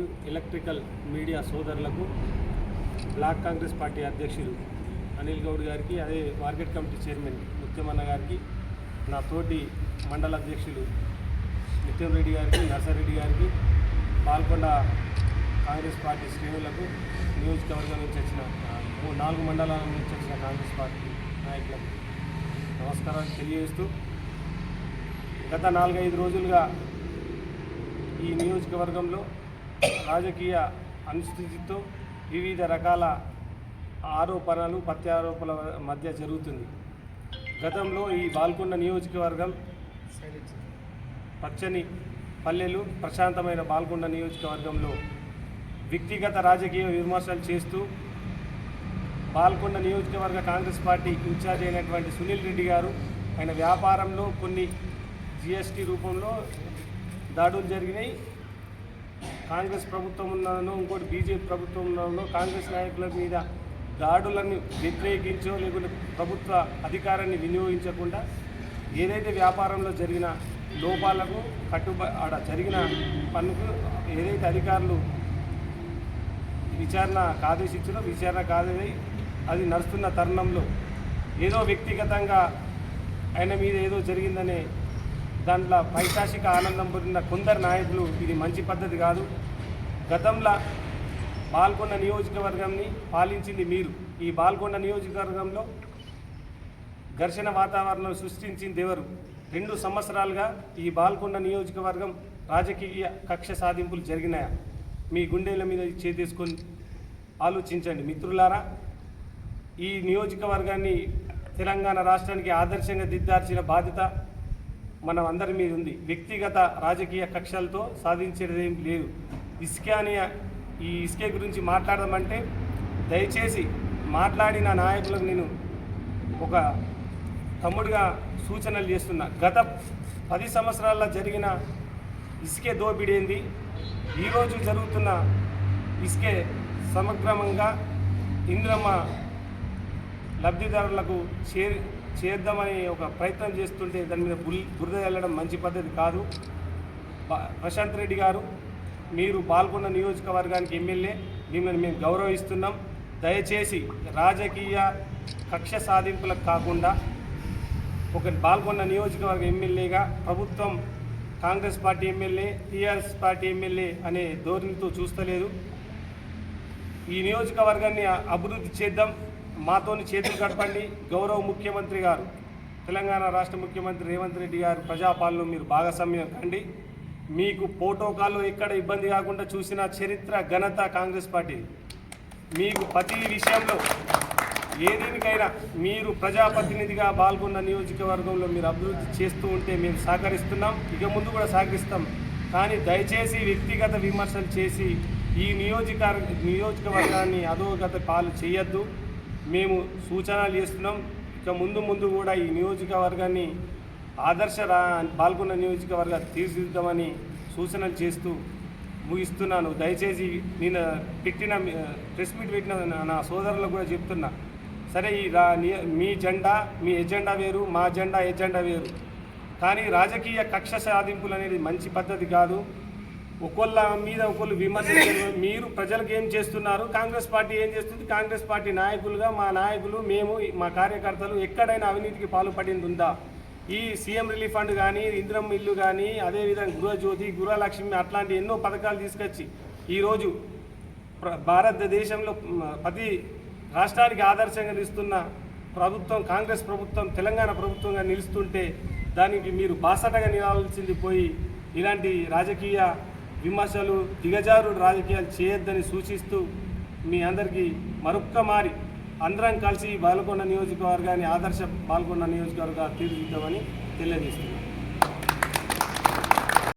And electrical media సోదరులకు block Congress party అధ్యక్షులు అనిల్ గౌడ్ గారికి అదే మార్కెట్ కమిటీ చైర్మన్ ముత్యమన్న గారికి నా తోటి మండల అధ్యక్షులు నిత్యం రెడ్డి గారికి నర్సారెడ్డి గారికి పాల్కొండ కాంగ్రెస్ పార్టీ శ్రేణులకు నియోజకవర్గం నుంచి వచ్చిన నాలుగు మండలాల నుంచి వచ్చిన కాంగ్రెస్ పార్టీ నాయకులకు నమస్కారాలు తెలియజేస్తూ గత నాలుగైదు రోజులుగా ఈ నియోజకవర్గంలో రాజకీయ అనిశ్చితితో వివిధ రకాల ఆరోపణలు ప్రత్యారోపణల మధ్య జరుగుతుంది. గతంలో ఈ బాల్కొండ నియోజకవర్గం పచ్చని పల్లెలు ప్రశాంతమైన బాల్కొండ నియోజకవర్గంలో వ్యక్తిగత రాజకీయ విమర్శలు చేస్తూ బాల్కొండ నియోజకవర్గ కాంగ్రెస్ పార్టీ ఇన్ఛార్జ్ అయినటువంటి సునీల్ రెడ్డి గారు ఆయన వ్యాపారంలో కొన్ని జిఎస్టీ రూపంలో దాడులు జరిగినాయి. కాంగ్రెస్ ప్రభుత్వం ఉన్నదనో ఇంకోటి బీజేపీ ప్రభుత్వం ఉన్నదనో కాంగ్రెస్ నాయకుల మీద దాడులను వ్యతిరేకించో లేకుంటే ప్రభుత్వ అధికారాన్ని వినియోగించకుండా ఏదైతే వ్యాపారంలో జరిగిన లోపాలకు కట్టుబ ఆడ జరిగిన పన్నుకు ఏదైతే అధికారులు విచారణకు ఆదేశించారో విచారణ కాదని అది నడుస్తున్న తరుణంలో ఏదో వ్యక్తిగతంగా ఆయన మీద ఏదో జరిగిందనే దాంట్లో పైశాసిక ఆనందం పొందిన కొందరు నాయకులు ఇది మంచి పద్ధతి కాదు. గతంలో పాల్గొన్న నియోజకవర్గాన్ని పాలించింది మీరు. ఈ బాల్కొండ నియోజకవర్గంలో ఘర్షణ వాతావరణం సృష్టించింది ఎవరు? రెండు సంవత్సరాలుగా ఈ బాల్కొండ నియోజకవర్గం రాజకీయ కక్ష సాధింపులు జరిగినాయా? మీ గుండెల మీద చేతేసుకొని ఆలోచించండి మిత్రులారా. ఈ నియోజకవర్గాన్ని తెలంగాణ రాష్ట్రానికి ఆదర్శంగా దిద్దార్చిన బాధ్యత మన అందరి మీద ఉంది. వ్యక్తిగత రాజకీయ కక్షలతో సాధించేది ఏం లేదు. ఇస్కే అని ఈ ఇస్కే గురించి మాట్లాడదామంటే దయచేసి మాట్లాడిన నాయకులకు నేను ఒక తమ్ముడిగా సూచనలు చేస్తున్నా. గత పది సంవత్సరాల్లో జరిగిన ఇసుకే దోపిడేంది? ఈరోజు జరుగుతున్న ఇసుకే సమగ్రమంగా ఇంద్రమ్మ లబ్ధిదారులకు చే చేద్దామని ఒక ప్రయత్నం చేస్తుంటే దాని మీద బుల్ బురద వెళ్ళడం మంచి పద్ధతి కాదు. ప్రశాంత్ రెడ్డి గారు మీరు పాల్గొన్న నియోజకవర్గానికి ఎమ్మెల్యే మిమ్మల్ని మేము గౌరవిస్తున్నాం. దయచేసి రాజకీయ కక్ష సాధింపులకు కాకుండా ఒక పాల్గొన్న నియోజకవర్గ ఎమ్మెల్యేగా ప్రభుత్వం Congress party MLA TRS party MLA అనే ధోరణితో చూస్తలేదు. ఈ నియోజకవర్గాన్ని అభివృద్ధి చేద్దాం. మాతోని చేతులు గడపండి గౌరవ ముఖ్యమంత్రి గారు తెలంగాణ రాష్ట్ర ముఖ్యమంత్రి రేవంత్ రెడ్డి గారు ప్రజాపాలన మీరు భాగస్వామ్యం కండి. మీకు ప్రోటోకాల్లో ఎక్కడ ఇబ్బంది కాకుండా చూసిన చరిత్ర ఘనత కాంగ్రెస్ పార్టీ. మీకు ప్రతి విషయంలో ఏ మీరు ప్రజాప్రతినిధిగా పాల్గొన్న నియోజకవర్గంలో మీరు అభివృద్ధి చేస్తూ ఉంటే మేము సహకరిస్తున్నాం. ఇక ముందు కూడా సహకరిస్తాం. కానీ దయచేసి వ్యక్తిగత విమర్శలు చేసి ఈ నియోజక నియోజకవర్గాన్ని అధోగత పాలు చేయొద్దు. మేము సూచనలు చేస్తున్నాం. ఇక ముందు ముందు కూడా ఈ నియోజకవర్గాన్ని ఆదర్శ రా పాల్గొన్న నియోజకవర్గ తీర్చిదిద్దామని సూచనలు చేస్తూ ముగిస్తున్నాను. దయచేసి నేను పెట్టిన ప్రెస్ మీట్ పెట్టిన నా- సోదరులకు కూడా చెప్తున్నా. సరే ఈ రా ని- మీ జెండా మీ ఎజెండా వేరు మా జెండా ఎజెండా వేరు. కానీ రాజకీయ కక్ష సాధింపులు అనేది మంచి పద్ధతి కాదు. ఒకళ్ళ మీద ఒకళ్ళు విమర్శించారు మీరు ప్రజలకు ఏం చేస్తున్నారు? కాంగ్రెస్ పార్టీ ఏం చేస్తుంది? కాంగ్రెస్ పార్టీ నాయకులుగా మా నాయకులు మేము మా కార్యకర్తలు ఎక్కడైనా అవినీతికి పాల్పడింది ఉందా ఈ సీఎం రిలీఫ్ ఫండ్ కానీ ఇంద్రం ఇల్లు కానీ అదేవిధంగా గృహజ్యోతి గృహలక్ష్మి అట్లాంటి ఎన్నో పథకాలు తీసుకొచ్చి ఈరోజు భారతదేశంలో ప్రతి రాష్ట్రానికి ఆదర్శంగా నిలుస్తున్న ప్రభుత్వం కాంగ్రెస్ ప్రభుత్వం తెలంగాణ ప్రభుత్వంగా నిలుస్తుంటే దానికి మీరు బాసటగా నిలవాల్సింది పోయి ఇలాంటి రాజకీయ విమర్శలు దిగజారుడు రాజకీయాలు చేయొద్దని సూచిస్తూ మీ అందరికీ మరొక్క మారి అందరం కలిసి బాల్కొండ నియోజకవర్గాన్ని ఆదర్శ బాల్కొండ నియోజకవర్గ తీర్చిద్దామని తెలియజేస్తున్నాను